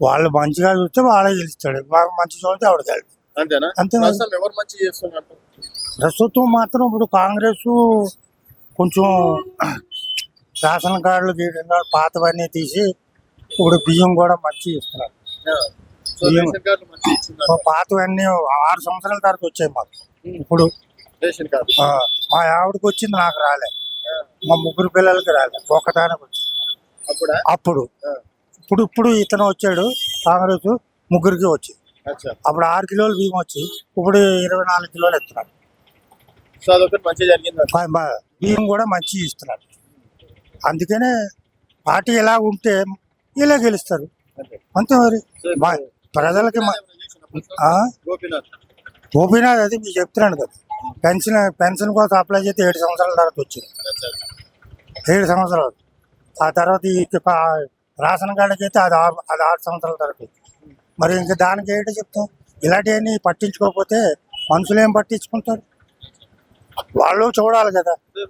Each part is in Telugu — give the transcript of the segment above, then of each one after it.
వాళ్ళు మంచిగా చూస్తే వాళ్ళే గెలుస్తాడు. బాగా మంచి చూస్తే ఆవిడ అంతేనా? అంతే. ప్రస్తుతం ఎవరు మంచి చేస్తున్నారు? ప్రస్తుతం మాత్రం ఇప్పుడు కాంగ్రెస్ కొంచెం రేషన్ కార్డులు కాదు, పాతవన్నీ తీసి ఇప్పుడు బియ్యం కూడా మంచి ఇస్తున్నారు పాతవన్నీ ఆరు సంవత్సరాల తర్వాత వచ్చాయి మాకు. ఇప్పుడు మా ఆవిడకి వచ్చింది నాకు రాలే. మా ముగ్గురు పిల్లలకి రాలే. ఒక్కదానికి వచ్చింది. అప్పుడా. ఇప్పుడు ఇప్పుడు ఇతను వచ్చాడు కాంగ్రెస్ ముగ్గురికి అచ్చా. అప్పుడు ఆరు కిలోలు బియ్యం వచ్చి ఇప్పుడు ఇరవై నాలుగు కిలోలు ఇస్తున్నారు సో అదొకటి మంచి జరిగింది బా- బా- బియ్యం కూడా మంచి ఇస్తున్నారు. అందుకనే పార్టీ ఎలా ఉంటే ఇలా గెలుస్తారు. అంతే. మరి. ప్రజలకి? గోపీనాథ్ అది మీకు చెప్తున్నాను కదా. పెన్షన్ పెన్షన్ కోసం అప్లై చేస్తే ఏడు సంవత్సరాల తర్వాత వచ్చింది. ఏడు సంవత్సరాలు. ఆ తర్వాత ఈ రాషన్ రేషన్ కార్డుకి అయితే అది ఆరు అది ఆరు సంవత్సరాల తరపు. మరి ఇంకా దానికి ఏంటో చెప్తాం? ఇలాంటివన్నీ పట్టించుకోకపోతే మనుషులు ఏం పట్టించుకుంటారు? వాళ్ళు చూడాలి కదా. సో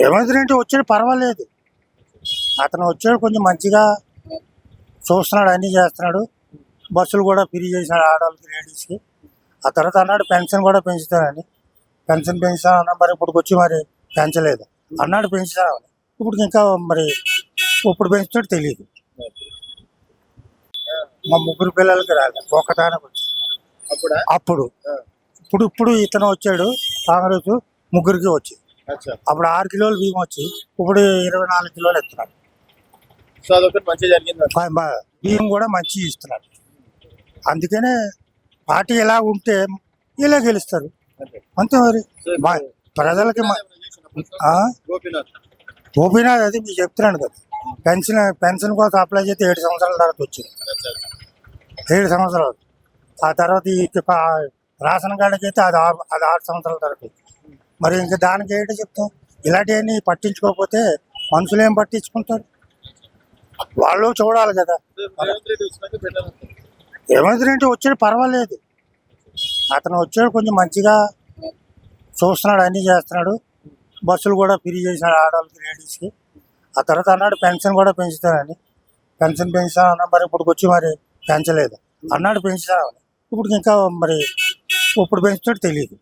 రేవంత్ రెడ్డి వచ్చాడు పర్వాలేదు. అతను వచ్చాడు కొంచెం మంచిగా చూస్తున్నాడు అన్నీ చేస్తున్నాడు. బస్సులు కూడా ఫ్రీ చేశాడు ఆడవాళ్ళకి లేడీస్కి. ఆ తర్వాత అన్నాడు పెన్షన్ కూడా పెంచుతానని. పెన్షన్ పెంచుతాను అన్నా మరి ఇప్పుడు వచ్చి మరి పెంచలేదు. అన్నాడు పెంచుతాను ఇప్పుడు ఇంకా మరి ఇప్పుడు పెంచుతాడు తెలియదు. మా ముగ్గురు పిల్లలకి రాలేదు ఒక్కదానికి వచ్చింది. అప్పుడా. ఇప్పుడు ఇప్పుడు ఇతను వచ్చాడు కాంగ్రెస్ ముగ్గురికి వచ్చింది. అచ్చా. అప్పుడు ఆరు కిలోలు బియ్యం వచ్చి ఇప్పుడు ఇరవై నాలుగు కిలోలు ఇస్తున్నారు సో అదొకటి మంచి జరిగింది అంటారు. బా- బా- బియ్యం కూడా మంచి ఇస్తున్నారు అందుకనే పార్టీ ఎలా ఉంటే ఇలా గెలుస్తారు. అంతే. మరి. ప్రజలకి మ- ఆ? గోపీనాథ్. గోపీనాథ్ అది మీకు చెప్తున్నాను కదా. పెన్షన్ పెన్షన్ కోసం అప్లై చేస్తే ఏడు సంవత్సరాల తర్వాత వచ్చింది. ఏడు సంవత్సరాలు. ఆ తర్వాత ఈ రేషన్ కార్డుకి అయితే అది అది ఆరు సంవత్సరాల తర్వాత మరి ఇంకా దానికి ఏంటో చెప్తాం? ఇలాంటివన్నీ పట్టించుకోకపోతే మనుషులు ఏం పట్టించుకుంటారు? వాళ్ళు చూడాలి కదా. ఏమైంది రేవంత్ రెడ్డి వచ్చాడు పర్వాలేదు. అతను వచ్చాడు కొంచెం మంచిగా చూస్తున్నాడు అన్నీ చేస్తున్నాడు. బస్సులు కూడా ఫ్రీ చేశాడు ఆడవాళ్ళకి లేడీస్కి. ఆ తర్వాత అన్నాడు పెన్షన్ కూడా పెంచుతానని. పెన్షన్ పెంచుతానన్నా మరి ఇప్పటికి వచ్చి మరి పెంచలేదు. అన్నాడు పెంచుతానని. ఇప్పుడు ఇంకా మరి ఇప్పుడు పెంచుతాడు తెలియదు